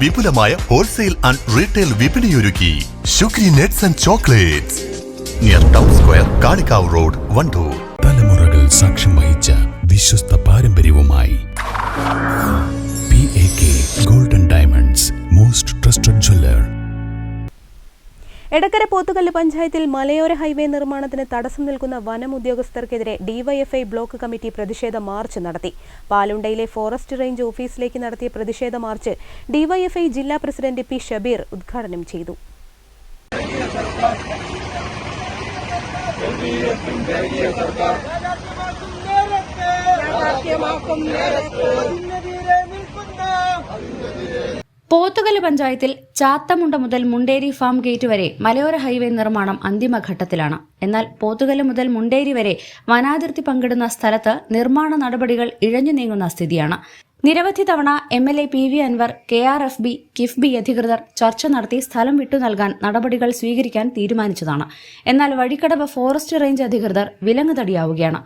വിപുലമായ wholesale and retail വിപണിയൊരുക്കി. Shukri nets and chocolates near town square Kalikavu road Wandoor തലമുറകൾ സാക്ഷ്യം വഹിച്ച വിശ്വസ്ത പാരമ്പര്യവുമായി. Golden diamonds most trusted jeweller Edakkara Pothukallu പഞ്ചായത്തിൽ മലയോര ഹൈവേ നിർമ്മാണത്തിന് തടസ്സം നിൽക്കുന്ന വനം ഉദ്യോഗസ്ഥർക്കെതിരെ ഡിവൈഎഫ്ഐ ബ്ലോക്ക് കമ്മിറ്റി പ്രതിഷേധ മാർച്ച് നടത്തി. പാലുണ്ടയിലെ ഫോറസ്റ്റ് റേഞ്ച് ഓഫീസിലേക്ക് നടത്തിയ പ്രതിഷേധ മാർച്ച് ഡിവൈഎഫ്ഐ ജില്ലാ പ്രസിഡന്റ് പി ഷബീർ ഉദ്ഘാടനം ചെയ്തു. പോത്തുകൽ പഞ്ചായത്തിൽ ചാത്തമുണ്ട മുതൽ മുണ്ടേരി ഫാം ഗേറ്റ് വരെ മലയോര ഹൈവേ നിർമ്മാണം അന്തിമഘട്ടത്തിലാണ്. എന്നാൽ പോത്തുകൽ മുതൽ മുണ്ടേരി വരെ വനാതിർത്തി പങ്കിടുന്ന സ്ഥലത്ത് നിർമ്മാണ നടപടികൾ ഇഴഞ്ഞു നീങ്ങുന്ന സ്ഥിതിയാണ്. നിരവധി തവണ M L A P V Anvar K R F B KIIFB അധികൃതർ ചർച്ച നടത്തി സ്ഥലം വിട്ടു നൽകാൻ നടപടികൾ സ്വീകരിക്കാൻ തീരുമാനിച്ചതാണ്. എന്നാൽ വഴിക്കടവ് ഫോറസ്റ്റ് റേഞ്ച് അധികൃതർ വിലങ്ങുതടിയാവുകയാണ്.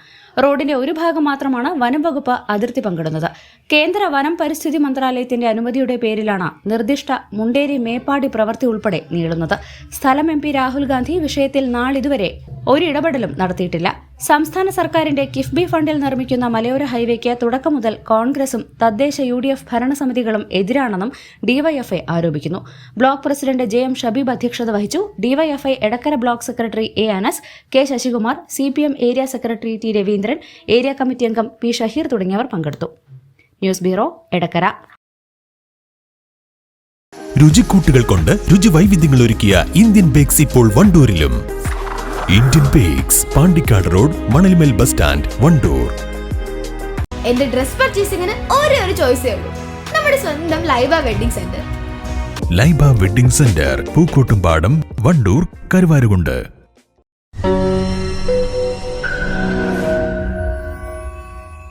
റോഡിന്റെ ഒരു ഭാഗം മാത്രമാണ് വനം വകുപ്പ് അതിർത്തി പങ്കിടുന്നത്. കേന്ദ്ര വനം പരിസ്ഥിതി മന്ത്രാലയത്തിന്റെ അനുമതിയുടെ പേരിലാണ് നിർദ്ദിഷ്ട മുണ്ടേരി മേപ്പാടി പ്രവൃത്തി ഉൾപ്പെടെ നീളുന്നത്. സ്ഥലം എം രാഹുൽ ഗാന്ധി വിഷയത്തിൽ നാളിതുവരെ ഒരു ഇടപെടലും നടത്തിയിട്ടില്ല. സംസ്ഥാന സർക്കാരിന്റെ കിഫ്ബി ഫണ്ടിൽ നിർമ്മിക്കുന്ന മലയോര ഹൈവേക്ക് തുടക്കം മുതൽ കോൺഗ്രസും തദ്ദേശ യു ഡി എഫ് ഭരണസമിതികളും എതിരാണെന്നും ഡിവൈഎഫ്ഐ ആരോപിക്കുന്നു. Block president J M Shabeeb അധ്യക്ഷത വഹിച്ചു. DYFI Edakkara block secretary A Anas K Sasikumar C P M area secretary T Raveendran area committee അംഗം പി ഷഹീർ തുടങ്ങിയവർ പങ്കെടുത്തു. News bureau Edakkara. രുചിക്കൂട്ടുകൾ കൊണ്ട് രുചി വൈവിധ്യങ്ങൾ ഒരുക്കിയ ഇന്ത്യൻ ബേക്സ് ഇപ്പോൾ വണ്ടൂരിലും. Indian bakes Pandikkad road Manalmel bus stand Wandoor എന്റെ dress പർച്ചേസിംഗിന് ഒരേ ഒരു ചോയ്സേ ഉള്ളൂ. നമ്മുടെ സ്വന്തം Laiba wedding centre Laiba wedding centre Pookkottumpadam Wandoor Karuvarakundu.